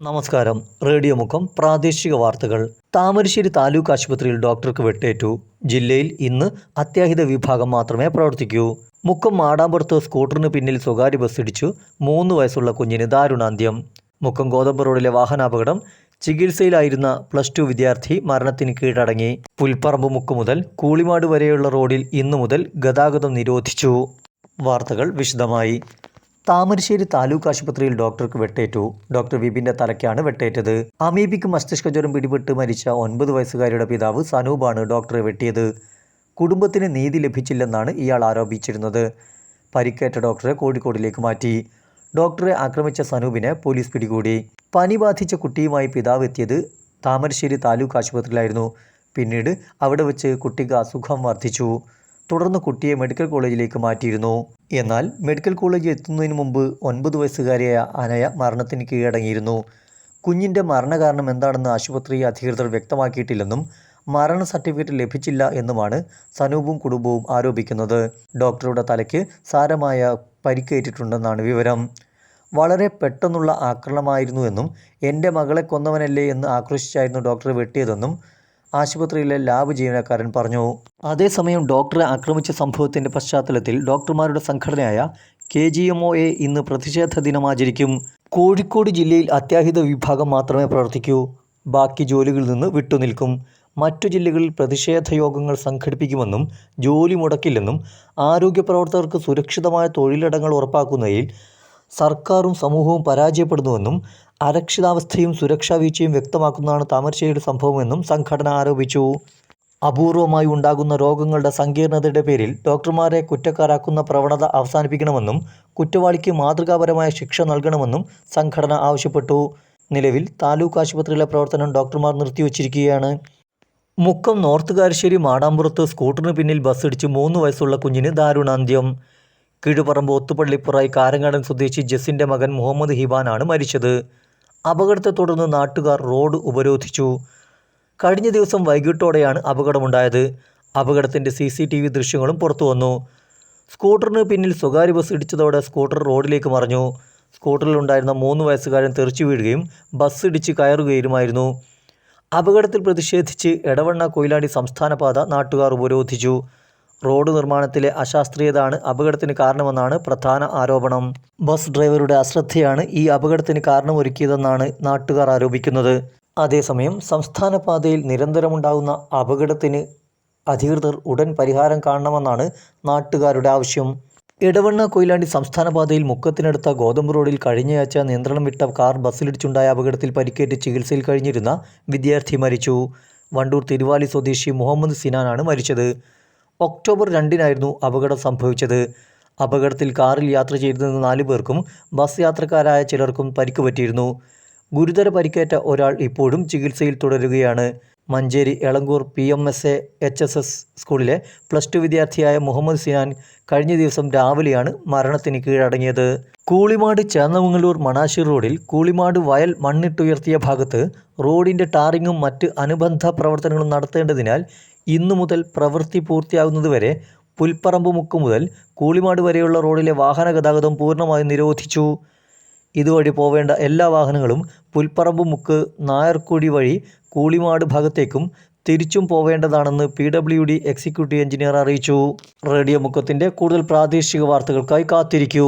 നമസ്കാരം. റേഡിയോ മുഖം പ്രാദേശിക വാർത്തകൾ. താമരശ്ശേരി താലൂക്ക് ആശുപത്രിയിൽ ഡോക്ടർക്ക് വെട്ടേറ്റു. ജില്ലയിൽ ഇന്ന് അത്യാഹിത വിഭാഗം മാത്രമേ പ്രവർത്തിക്കൂ. മുക്കം മാടാമ്പുറത്ത് സ്കൂട്ടറിന് പിന്നിൽ സ്വകാര്യ ബസ് ഇടിച്ചു. മൂന്ന് വയസ്സുള്ള കുഞ്ഞിന് ദാരുണാന്ത്യം. മുക്കം ഗോതമ്പ് റോഡിലെ വാഹനാപകടം ചികിത്സയിലായിരുന്ന പ്ലസ് ടു വിദ്യാർത്ഥി മരണത്തിന് കീഴടങ്ങി. പുൽപ്പറമ്പ് മുക്ക് മുതൽ കൂളിമാട് വരെയുള്ള റോഡിൽ ഇന്നു മുതൽ ഗതാഗതം നിരോധിച്ചു. വാർത്തകൾ വിശദമായി. താമരശ്ശേരി താലൂക്ക് ആശുപത്രിയിൽ ഡോക്ടർക്ക് വെട്ടേറ്റു. ഡോക്ടർ വിപിന്റെ തലയ്ക്കാണ് വെട്ടേറ്റത്. അമീബിക്ക് മസ്തിഷ്ക ജ്വരം പിടിപെട്ട് മരിച്ച ഒൻപത് വയസ്സുകാരിയുടെ പിതാവ് സനൂപാണ് ഡോക്ടറെ വെട്ടിയത്. കുടുംബത്തിന് നീതി ലഭിച്ചില്ലെന്നാണ് ഇയാൾ ആരോപിച്ചിരുന്നത്. പരിക്കേറ്റ ഡോക്ടറെ കോഴിക്കോടിലേക്ക് മാറ്റി. ഡോക്ടറെ ആക്രമിച്ച സനൂപിനെ പോലീസ് പിടികൂടി. പനി ബാധിച്ച കുട്ടിയുമായി പിതാവ് എത്തിയത് താമരശ്ശേരി താലൂക്ക് ആശുപത്രിയിലായിരുന്നു. പിന്നീട് അവിടെ വെച്ച് കുട്ടിക്ക് അസുഖം വർദ്ധിച്ചു. തുടർന്ന് കുട്ടിയെ മെഡിക്കൽ കോളേജിലേക്ക് മാറ്റിയിരുന്നു. എന്നാൽ മെഡിക്കൽ കോളേജിൽ എത്തുന്നതിന് മുമ്പ് ഒൻപത് വയസ്സുകാരിയായ അനയ മരണത്തിന് കീഴടങ്ങിയിരുന്നു. കുഞ്ഞിന്റെ മരണകാരണം എന്താണെന്ന് ആശുപത്രി അധികൃതർ വ്യക്തമാക്കിയിട്ടില്ലെന്നും മരണ സർട്ടിഫിക്കറ്റ് ലഭിച്ചില്ല എന്നുമാണ് സനൂപും കുടുംബവും ആരോപിക്കുന്നത്. ഡോക്ടറുടെ തലയ്ക്ക് സാരമായ പരിക്കേറ്റിട്ടുണ്ടെന്നാണ് വിവരം. വളരെ പെട്ടെന്നുള്ള ആക്രമണമായിരുന്നുവെന്നും എന്റെ മകളെ കൊന്നവനല്ലേ എന്ന് ആക്രോശിച്ചായിരുന്നു ഡോക്ടർ വെട്ടിയതെന്നും ആശുപത്രിയിലെ ലാബ് ജീവനക്കാരൻ പറഞ്ഞു. അതേസമയം ഡോക്ടറെ ആക്രമിച്ച സംഭവത്തിന്റെ പശ്ചാത്തലത്തിൽ ഡോക്ടർമാരുടെ സംഘടനയായ K G M O A ഇന്ന് പ്രതിഷേധ ദിനം ആചരിക്കും. കോഴിക്കോട് ജില്ലയിൽ അത്യാഹിത വിഭാഗം മാത്രമേ പ്രവർത്തിക്കൂ. ബാക്കി ജോലികളിൽ നിന്ന് വിട്ടുനിൽക്കും. മറ്റു ജില്ലകളിൽ പ്രതിഷേധ യോഗങ്ങൾ സംഘടിപ്പിക്കുമെന്നും ജോലി മുടക്കില്ലെന്നും ആരോഗ്യ പ്രവർത്തകർക്ക് സുരക്ഷിതമായ തൊഴിലിടങ്ങൾ ഉറപ്പാക്കുന്നതിൽ സർക്കാരും സമൂഹവും പരാജയപ്പെടുന്നുവെന്നും അരക്ഷിതാവസ്ഥയും സുരക്ഷാ വീഴ്ചയും വ്യക്തമാക്കുന്നതാണ് താമരശ്ശേരിയുടെ സംഭവമെന്നും സംഘടന ആരോപിച്ചു. അപൂർവമായി ഉണ്ടാകുന്ന രോഗങ്ങളുടെ സങ്കീർണതയുടെ പേരിൽ ഡോക്ടർമാരെ കുറ്റക്കാരാക്കുന്ന പ്രവണത അവസാനിപ്പിക്കണമെന്നും കുറ്റവാളിക്ക് മാതൃകാപരമായ ശിക്ഷ നൽകണമെന്നും സംഘടന ആവശ്യപ്പെട്ടു. നിലവിൽ താലൂക്ക് ആശുപത്രിയിലെ പ്രവർത്തനം ഡോക്ടർമാർ നിർത്തിവച്ചിരിക്കുകയാണ്. മുക്കം നോർത്ത് കാരശ്ശേരി മാടാമ്പുറത്ത് സ്കൂട്ടറിന് പിന്നിൽ ബസ്സിടിച്ച് മൂന്ന് വയസ്സുള്ള കുഞ്ഞിന് ദാരുണാന്ത്യം. കീഴുപറമ്പ് ഒത്തുപള്ളിപ്പുറായി കാരങ്ങാടൻ സ്വദേശി ജസിന്റെ മകൻ മുഹമ്മദ് ഹിബാനാണ് മരിച്ചത്. അപകടത്തെ തുടർന്ന് നാട്ടുകാർ റോഡ് ഉപരോധിച്ചു. കഴിഞ്ഞ ദിവസം വൈകിട്ടോടെയാണ് അപകടമുണ്ടായത്. അപകടത്തിന്റെ സി സി ടി വി ദൃശ്യങ്ങളും പുറത്തുവന്നു. സ്കൂട്ടറിന് പിന്നിൽ സ്വകാര്യ ബസ് ഇടിച്ചതോടെ സ്കൂട്ടർ റോഡിലേക്ക് മറിഞ്ഞു. സ്കൂട്ടറിലുണ്ടായിരുന്ന മൂന്ന് വയസ്സുകാരൻ തെറിച്ചു വീഴുകയും ബസ് ഇടിച്ച് കയറുകയുമായിരുന്നു. അപകടത്തിൽ പ്രതിഷേധിച്ച് എടവണ്ണ കൊയിലാണ്ടി സംസ്ഥാന പാത നാട്ടുകാർ ഉപരോധിച്ചു. റോഡ് നിർമ്മാണത്തിലെ അശാസ്ത്രീയതാണ് അപകടത്തിന് കാരണമെന്നാണ് പ്രധാന ആരോപണം. ബസ് ഡ്രൈവറുടെ അശ്രദ്ധയാണ് ഈ അപകടത്തിന് കാരണമൊരുക്കിയതെന്നാണ് നാട്ടുകാർ ആരോപിക്കുന്നത്. അതേസമയം സംസ്ഥാന പാതയിൽ നിരന്തരമുണ്ടാകുന്ന അപകടത്തിന് അധികൃതർ ഉടൻ പരിഹാരം കാണണമെന്നാണ് നാട്ടുകാരുടെ ആവശ്യം. ഇടവണ്ണ കൊയിലാണ്ടി സംസ്ഥാന പാതയിൽ മുക്കത്തിനടുത്ത ഗോതമ്പ് റോഡിൽ കഴിഞ്ഞയാഴ്ച നിയന്ത്രണം വിട്ട കാർ ബസ്സിലിടിച്ചുണ്ടായ അപകടത്തിൽ പരിക്കേറ്റ് ചികിത്സയിൽ കഴിഞ്ഞിരുന്ന വിദ്യാർത്ഥി മരിച്ചു. വണ്ടൂർ തിരുവാലി സ്വദേശി മുഹമ്മദ് സിനാനാണ് മരിച്ചത്. ഒക്ടോബർ രണ്ടിനായിരുന്നു അപകടം സംഭവിച്ചത്. അപകടത്തിൽ കാറിൽ യാത്ര ചെയ്തിരുന്ന നാലു പേർക്കും ബസ് യാത്രക്കാരായ ചിലർക്കും പരിക്ക് പറ്റിയിരുന്നു. ഗുരുതര പരിക്കേറ്റ ഒരാൾ ഇപ്പോഴും ചികിത്സയിൽ തുടരുകയാണ്. Manjeri Elankur P M S A H S S സ്കൂളിലെ പ്ലസ് ടു വിദ്യാർത്ഥിയായ മുഹമ്മദ് സിനാൻ കഴിഞ്ഞ ദിവസം രാവിലെയാണ് മരണത്തിന് കീഴടങ്ങിയത്. കൂളിമാട് ചേന്നമംഗലൂർ മണാശി റോഡിൽ കൂളിമാട് വയൽ മണ്ണിട്ടുയർത്തിയ ഭാഗത്ത് റോഡിന്റെ ടാറിങ്ങും മറ്റ് അനുബന്ധ പ്രവർത്തനങ്ങളും നടത്തേണ്ടതിനാൽ ഇന്നു മുതൽ പ്രവൃത്തി പൂർത്തിയാകുന്നതുവരെ പുൽപ്പറമ്പ് മുക്ക് മുതൽ കൂളിമാട് വരെയുള്ള റോഡിലെ വാഹന ഗതാഗതം പൂർണമായും നിരോധിച്ചു. ഇതുവഴി പോവേണ്ട എല്ലാ വാഹനങ്ങളും പുൽപ്പറമ്പ് മുക്ക് നായർക്കുടി വഴി കൂളിമാട് ഭാഗത്തേക്കും തിരിച്ചും പോവേണ്ടതാണെന്ന് P W D executive engineer അറിയിച്ചു. റേഡിയോ മുക്കത്തിന്റെ കൂടുതൽ പ്രാദേശിക വാർത്തകൾക്കായി കാത്തിരിക്കൂ.